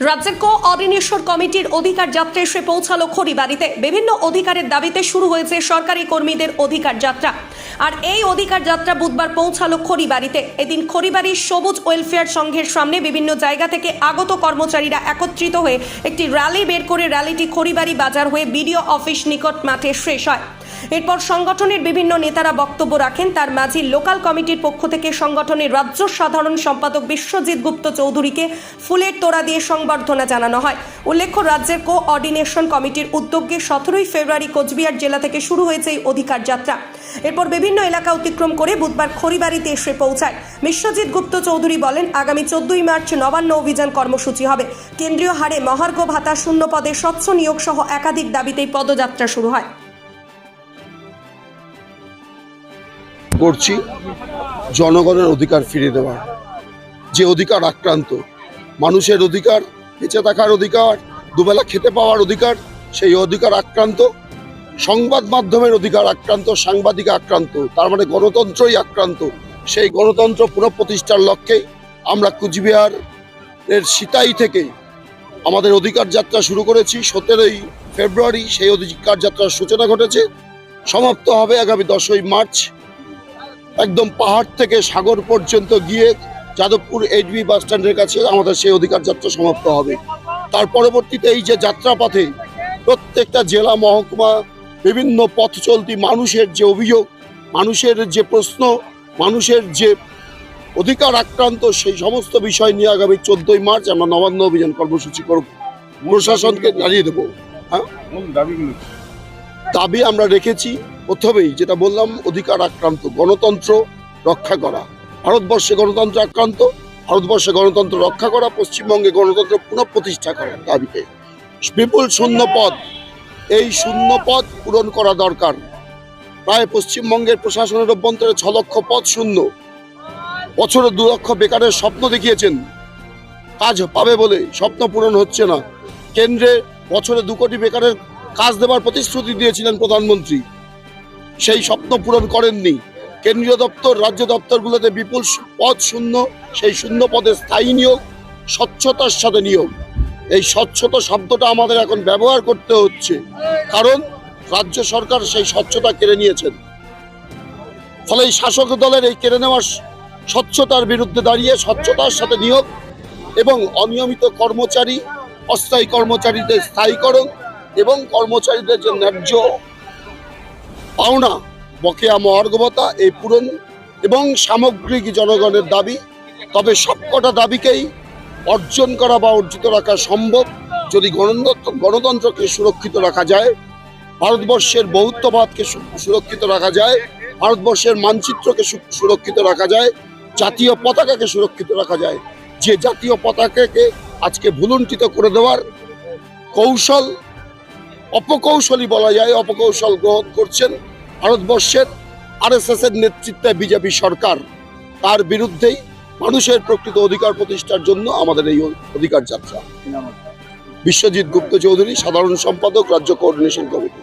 রাজ্যের কো অর্ডিনেশন কমিটির অধিকার যাত্রা এসে পৌঁছালো খড়িবাড়িতে। বিভিন্ন অধিকারের দাবিতে শুরু হয়েছে সরকারি কর্মীদের অধিকার যাত্রা। আর এই অধিকার যাত্রা বুধবার পৌঁছালো খড়িবাড়িতে। এদিন খড়িবাড়ির সবুজ ওয়েলফেয়ার সংঘের সামনে বিভিন্ন জায়গা থেকে আগত কর্মচারীরা একত্রিত হয়ে একটি র্যালি বের করে র্যালিটি খড়িবাড়ি বাজার হয়ে বিডিও অফিস নিকট মাঠে শেষ হয়। এরপর সংগঠনের বিভিন্ন নেতারা বক্তব্য রাখেন। তার মাঝে লোকাল কমিটির পক্ষ থেকে সংগঠনের রাজ্য সাধারণ সম্পাদক বিশ্বজিৎ গুপ্ত চৌধুরীকে ফুলের তোড়া দিয়ে সংবর্ধনা জানানো হয়। উল্লেখ্য, রাজ্যের কো অর্ডিনেশন কমিটির উদ্যোগে সতেরোই ফেব্রুয়ারি কোচবিহার জেলা থেকে শুরু হয়েছে এই অধিকার যাত্রা। এরপর বিভিন্ন এলাকা অতিক্রম করে বুধবার খড়িবাড়িতে এসে পৌঁছায়। বিশ্বজিৎ গুপ্ত চৌধুরী বলেন, আগামী চোদ্দই মার্চ নবান্ন অভিযান কর্মসূচি হবে। কেন্দ্রীয় হারে মহার্ঘ ভাতা শূন্য পদে স্বচ্ছ নিয়োগ সহ একাধিক দাবিতেই পদযাত্রা শুরু হয়। করছি, জনগণের অধিকার ফিরিয়ে দেওয়ার। যে অধিকার আক্রান্ত মানুষের অধিকার, বেঁচে থাকার অধিকার, দুবেলা খেতে পাওয়ার অধিকার, সেই অধিকার আক্রান্ত, সংবাদ মাধ্যমের অধিকার আক্রান্ত, সাংবাদিক আক্রান্ত, তার মানে গণতন্ত্রই আক্রান্ত, সেই গণতন্ত্র পুনঃপ্রতিষ্ঠার লক্ষ্যে আমরা কুচবিহার এর সিতাই থেকে আমাদের অধিকার যাত্রা শুরু করেছি। সতেরোই ফেব্রুয়ারি সেই অধিকার যাত্রার সূচনা ঘটেছে। সমাপ্ত হবে আগামী দশই মার্চ। একদম পাহাড় থেকে সাগর পর্যন্ত গিয়ে যাদবপুর এইচবি বাস স্ট্যান্ডের কাছে আমাদের সেই অধিকার যাত্রা সমাপ্ত হবে। তার পরবর্তীতে এই যে যাত্রাপথে প্রত্যেকটা জেলা মহকুমা বিভিন্ন পথ চলতি মানুষের যে অভিযোগ মানুষের যে প্রশ্ন মানুষের যে অধিকার আক্রান্ত সেই সমস্ত বিষয় নিয়ে আগামী চোদ্দই মার্চ আমরা নবান্ন অভিযান কর্মসূচি করব। প্রশাসনকে জানিয়ে দেবো। হ্যাঁ? দাবি আমরা রেখেছি। প্রথমেই যেটা বললাম অধিকার আক্রান্ত গণতন্ত্র রক্ষা করা। ভারতবর্ষে গণতন্ত্র আক্রান্ত, ভারতবর্ষে গণতন্ত্র রক্ষা করা, পশ্চিমবঙ্গে গণতন্ত্র পুনঃপ্রতিষ্ঠা করার দাবিতে। বিপুল শূন্য পদ এই শূন্য পদ পূরণ করা দরকার। প্রায় পশ্চিমবঙ্গের প্রশাসনের অভ্যন্তরে ছ লক্ষ পদ শূন্য। বছরে দু লক্ষ বেকারের স্বপ্ন দেখিয়েছেন। কাজ পাবে বলে স্বপ্ন পূরণ হচ্ছে না। কেন্দ্রে বছরে দু কোটি বেকারের কাজ দেওয়ার প্রতিশ্রুতি দিয়েছিলেন প্রধানমন্ত্রী। সেই স্বপ্ন পূরণ করেননি। কেন্দ্রীয় দপ্তর, রাজ্য দপ্তরগুলোতে বিপুল পদ শূন্য, সেই শূন্য পদে স্থায়ী নিয়োগ, স্বচ্ছতার সাথে নিয়োগ। এই স্বচ্ছতা শব্দটা আমাদের এখন ব্যবহার করতে হচ্ছে, কারণ রাজ্য সরকার সেই স্বচ্ছতা কেড়ে নিয়েছেন। ফলে এই শাসক দলের এই কেড়ে নেওয়া স- স্বচ্ছতার বিরুদ্ধে দাঁড়িয়ে স্বচ্ছতার সাথে নিয়োগ এবং অনিয়মিত কর্মচারী, অস্থায়ী কর্মচারীদের স্থায়ীকরণ এবং কর্মচারীদের যে ন্যায্য পাওনা বকেয়া মহার্গবতা, এই পূরণ এবং সামগ্রিক জনগণের দাবি। তবে সবকটা দাবিকেই অর্জন করা বা অর্জিত রাখা সম্ভব। যদি গণতন্ত্র, গণতন্ত্রকে সুরক্ষিত রাখা যায়, ভারতবর্ষের বহুত্ববাদকে সুরক্ষিত রাখা যায়, ভারতবর্ষের মানচিত্রকে সুরক্ষিত রাখা যায়, জাতীয় পতাকাকে সুরক্ষিত রাখা যায়, যে জাতীয় পতাকাকে আজকে ভুলুণ্ঠিত করে দেওয়ার কৌশল, অপকৌশলী বলা যায়, অপকৌশল গ্রহণ করছেন ভারতবর্ষের আরএসএস এর নেতৃত্বে বিজেপি সরকার তার বিরুদ্ধেই মানুষের প্রকৃত অধিকার প্রতিষ্ঠার জন্য আমাদের এই অধিকার যাত্রা। বিশ্বজিৎ গুপ্ত চৌধুরী সাধারণ সম্পাদক রাজ্য কোঅর্ডিনেশন কমিটি